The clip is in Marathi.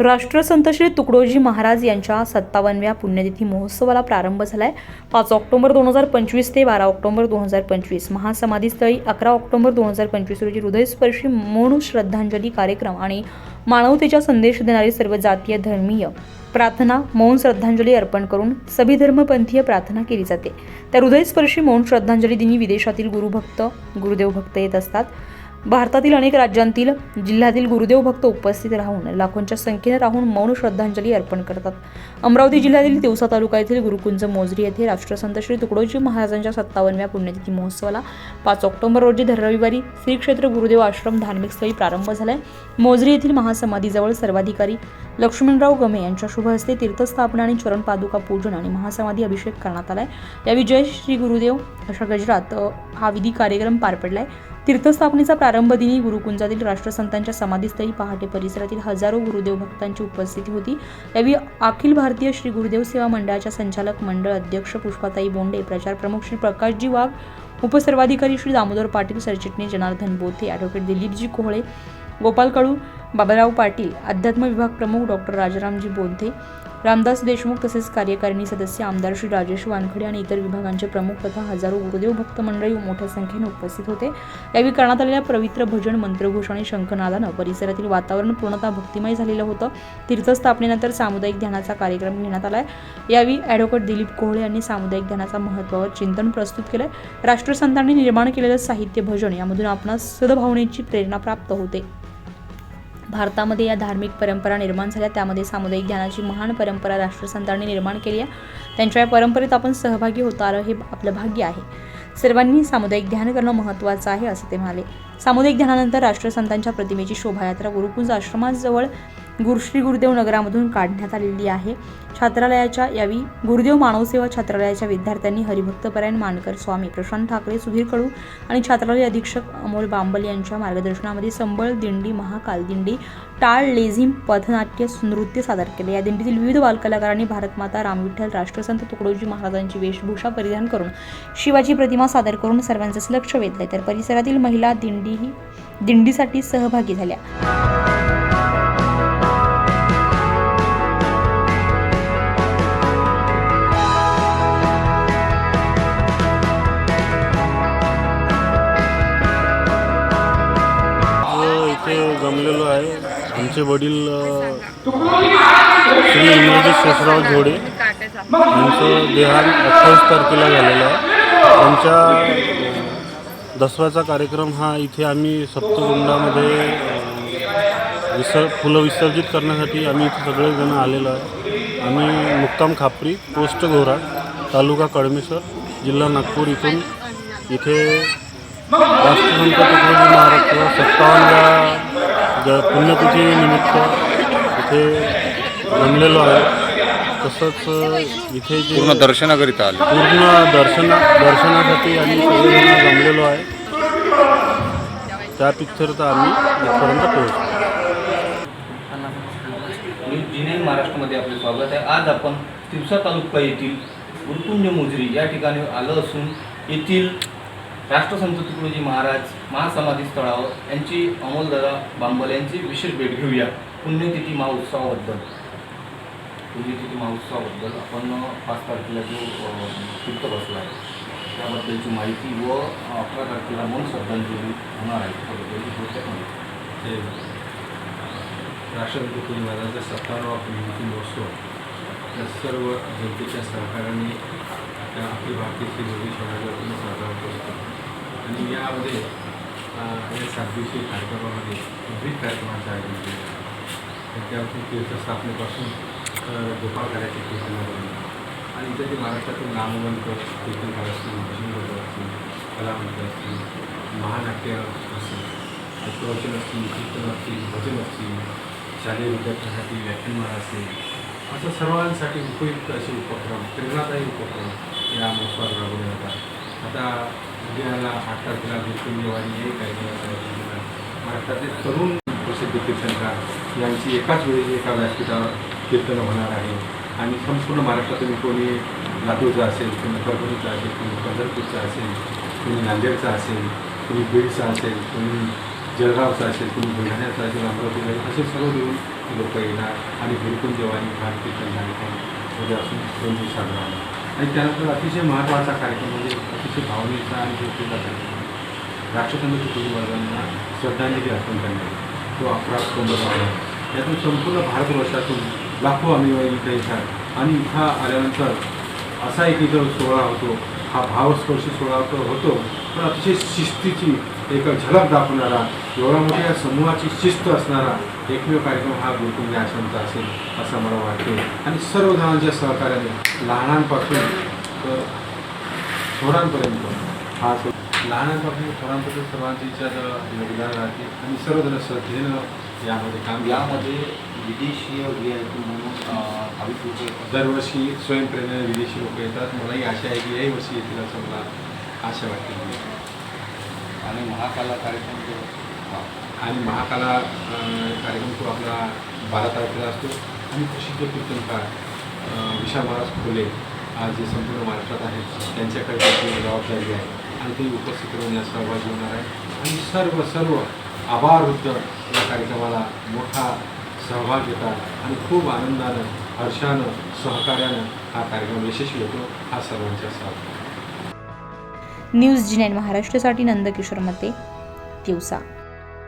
राष्ट्रसंत श्री तुकडोजी महाराज यांच्या सत्तावन्नव्या पुण्यतिथी महोत्सवाला प्रारंभ झाला आहे पाच ऑक्टोबर दोन हजार पंचवीस ते बारा ऑक्टोबर दोन हजार पंचवीस. महासमाधीस्थळी अकरा ऑक्टोबर दोन हजार पंचवीस रोजी हृदयस्पर्शी मौन श्रद्धांजली कार्यक्रम आणि मानवतेचा संदेश देणारी सर्व जातीय धर्मीय प्रार्थना मौन श्रद्धांजली अर्पण करून सभी धर्मपंथीय प्रार्थना केली जाते. त्या हृदयस्पर्शी मौन श्रद्धांजली दिनी विदेशातील गुरुभक्त गुरुदेव भक्त येत असतात. भारतातील अनेक राज्यांतील जिल्ह्यातील गुरुदेव भक्त उपस्थित राहून लाखोंच्या संख्येने राहून मौन श्रद्धांजली अर्पण करतात. अमरावती जिल्ह्यातील तिवसा तालुका येथील गुरुकुंज मोजरी येथे राष्ट्रसंत श्री तुकडोजी महाराजांच्या सत्तावन्नव्या पुण्यतिथी महोत्सवाला पाच ऑक्टोबर रोजी दर रविवारी श्री क्षेत्र गुरुदेव आश्रम धार्मिक स्थळी प्रारंभ झालाय. मोजरी येथील महासमाधीजवळ सर्वाधिकारी लक्ष्मणराव गमे यांच्या शुभ हस्ते तीर्थस्थापना आणि चरण पादुका पूजन आणि महासमाधी अभिषेक करण्यात आलाय. या विजय श्री गुरुदेव अशा गजरात हा विधी कार्यक्रम पार पडलाय. तीर्थस्थापनेचा प्रारंभ दिनी गुरुकुंजातील राष्ट्रसंतांच्या समाधीस्थळी पहाटे परिसरातील हजारो गुरुदेव भक्तांची उपस्थिती होती. यावेळी अखिल भारतीय श्री गुरुदेव सेवा मंडळाच्या संचालक मंडळ अध्यक्ष पुष्पाताई बोंडे प्रचार प्रमुख श्री प्रकाशजी वाघ उपसर्वाधिकारी श्री दामोदर पाटील सरचिटणीस जनार्दन बोथे ॲडव्होकेट दिलीपजी कोहळे गोपाल कडू बाबाराव पाटील अध्यात्म विभाग प्रमुख डॉक्टर राजारामजी बोधे रामदास देशमुख तसेच कार्यकारिणी सदस्य आमदार श्री राजेश वानखडे आणि इतर विभागांचे प्रमुख तथा हजारो गुरुदेव भक्त मंडळी मोठ्या संख्येने उपस्थित होते. यावेळी करण्यात आलेल्या पवित्र भजन मंत्रघोष आणि शंखनादानं परिसरातील वातावरण पूर्णतः भक्तिमय झालेलं होतं. तीर्थस्थापनेनंतर सामुदायिक ध्यानाचा कार्यक्रम घेण्यात आला आहे यावेळी ॲडव्होकेट दिलीप कोहळे यांनी सामुदायिक ध्यानाचा महत्त्वावर चिंतन प्रस्तुत केलं राष्ट्रसंतांनी निर्माण केलेलं साहित्य भजन यामधून आपणास सद्भावनेची प्रेरणा प्राप्त होते. भारतामध्ये या धार्मिक परंपरा निर्माण झाल्या. त्यामध्ये सामुदायिक ध्यानाची महान परंपरा राष्ट्रसंतांनी निर्माण केली आहे. त्यांच्या या परंपरेत आपण सहभागी होत आलं हे आपलं भाग्य आहे. सर्वांनी सामुदायिक ध्यान करणं महत्त्वाचं आहे असं ते म्हणाले. सामुदायिक ध्यानानंतर राष्ट्रसंतांच्या प्रतिमेची शोभायात्रा गुरुकुंज आश्रमाजवळ गुरुश्री गुरुदेव नगरामधून काढण्यात आलेली आहे. छात्रालयाच्या यावी गुरुदेव मानवसेवा छात्रालयाच्या विद्यार्थ्यांनी हरिभक्तपरायण मानकर स्वामी प्रशांत ठाकरे सुधीर कडू आणि छात्रालय अधीक्षक अमोल बांबल यांच्या मार्गदर्शनामध्ये संबळ दिंडी महाकाल दिंडी टाळ लेझिम पथनाट्य नृत्य सादर केले. या दिंडीतील विविध बालकलाकारांनी भारतमाता रामविठ्ठल राष्ट्रसंत तुकडोजी महाराजांची वेशभूषा परिधान करून शिवाची प्रतिमा सादर करून सर्वांचंच लक्ष वेधले. तर परिसरातील महिला दिंडीही दिंडीसाठी सहभागी झाल्या. आमचे वडील श्री इंद्रजित शेषराव घोडे यांचं देहांत अठ्ठावीस तारखेला झालेलं आहे. त्यांच्या दसव्याचा कार्यक्रम हा इथे आम्ही सप्तकुंडामध्ये विसर फुलं विसर्जित करण्यासाठी आम्ही इथे सगळेजण आलेलो आहे. आम्ही मुक्काम खापरी पोस्ट घोराड तालुका कळमेश्वर जिल्हा नागपूर इथून इथे राष्ट्रसंत तुकडोजी ज पुण्यतिथी निमित्त इथे जमलेलो आहे तसंच इथे जे पूर्ण दर्शनाकरिता आले. पूर्ण दर्शना दर्शनासाठी आम्ही सगळेजण जमलेलो आहे. त्या पिक्चरचं आम्ही इथपर्यंत पोहोचलो. न्यूज जी नाईन महाराष्ट्रामध्ये आपले स्वागत आहे. आज आपण तिवसा तालुका येथील गुरुकुंज मोजरी या ठिकाणी आलो असून येथील राष्ट्रसंत तुकडोजी महाराज महासमाधी स्थळावर यांची अमोलदादा बांबल यांची विशेष भेट घेऊया. पुण्यतिथी महोत्सवाबद्दल. पुण्यतिथी महोत्सवाबद्दल आपण पाच तारखेला जो तीर्थ बसला आहे त्याबद्दलची माहिती व अकरा तारखेला मन श्रद्धांजली होणार आहे. त्याबद्दलची थोडक्यात माहिती. राष्ट्रपती तुकडोजी महाराजांचा सत्तावा पुण्यतिथी महोत्सव. त्या सर्व जनतेच्या सहकार्याने त्या अखिल भारतीय श्री मोदी समाजातून साजरा करतो आणि यामध्ये या सात दिवसीय कार्यक्रमामध्ये विविध कार्यक्रमांचं आयोजन केलं जातं. तर त्यापासून तीर्थस्थापनेपासून अं, गोपाळ कार्याचे कीर्तनापर्यंत आणि इतर जे महाराष्ट्रातील नामवंत कीर्तनकार असतील भजनकर असतील कलावंत असतील महानाट्य असेल प्रवचन असतील कीर्तन असतील भजन असतील शालेय विद्यार्थ्यांसाठी व्याख्यानमाळा असेल असं सर्वांसाठी उपयुक्त असे उपक्रम प्रेरणादायी उपक्रम या महोत्सवात राबवले जातात आता उद्याला आठ तारखेला गुरुकुंजवारी हे आहे. महाराष्ट्रातील तरुण प्रसिद्ध कीर्तनकार यांची एकाच वेळी एका व्यासपीठावर कीर्तनं होणार आहे. आणि संपूर्ण महाराष्ट्रातून कोणी लातूरचा असेल कोणी परभणीचा असेल कोणी पंढरपूरचा असेल कोणी नांदेडचा असेल कोणी बीडचा असेल कोणी जळगावचा असेल कोणी बुलढाण्याचा असेल अमरावतीचा असेल असे सर्व देऊन लोक येणार आणि गुरुकुंजवारी हा कीर्तन कार्यक्रम असून दोन दिवस साजरा होणार. आणि त्यानंतर अतिशय महत्त्वाचा कार्यक्रम म्हणजे अतिशय भावनेचा आणि गोष्टीचा कार्यक्रम. राष्ट्रसंत कुटुंबवर्गांना श्रद्धांजली अर्पण करण्यात तो अकरा ऑक्टोबर आहे. यातून संपूर्ण भारतवर्षातून लाखो अनुयायी इथं येतात. आणि इथं आल्यानंतर असा एक इथं सोहळा होतो. हा भावस्पर्शी सोहळा तर होतो पण अतिशय शिस्तीची एक झलक दाखवणारा एवढा मोठ्या समूहाची शिस्त असणारा एकमेव कार्यक्रम हा गुरुकुंज आश्रमचा असेल असं मला वाटते. आणि सर्व जणांच्या सहकार्याने लहानांपासून तर थोरांपर्यंत हा लहानांपासून थोरांपर्यंत सर्वांची इच्छा योगदान राहते आणि सर्वजण श्रद्धेनं यामध्ये काम यामध्ये विदेशीय पी म्हणून. दरवर्षी स्वयंप्रेरणेने विदेशी लोक येतात. मलाही आशा आहे की याही वर्षी येतील असं मला आशा वाटते. आणि महाकाला कार्यक्रम जो. आणि महाकाला कार्यक्रम तो आपला बारा तारखेला असतो. आणि प्रसिद्ध कीर्तनकार विशाल महाराज फुले आज जे संपूर्ण महाराष्ट्रात आहेत त्यांच्याकडे त्याची जबाबदारी आहे. आणि ते उपस्थित राहून यात सहभागी होणार आहे आणि सर्व सर्व आभारवृद्ध या कार्यक्रमाला मोठा सहभाग घेतात आणि खूप आनंदानं हर्षानं सहकार्यानं हा कार्यक्रम यशस्वी होतो हा सर्वांच्या साथ. न्यूज जी नाईन महाराष्ट्रासाठी नंदकिशोर मते दिवसा.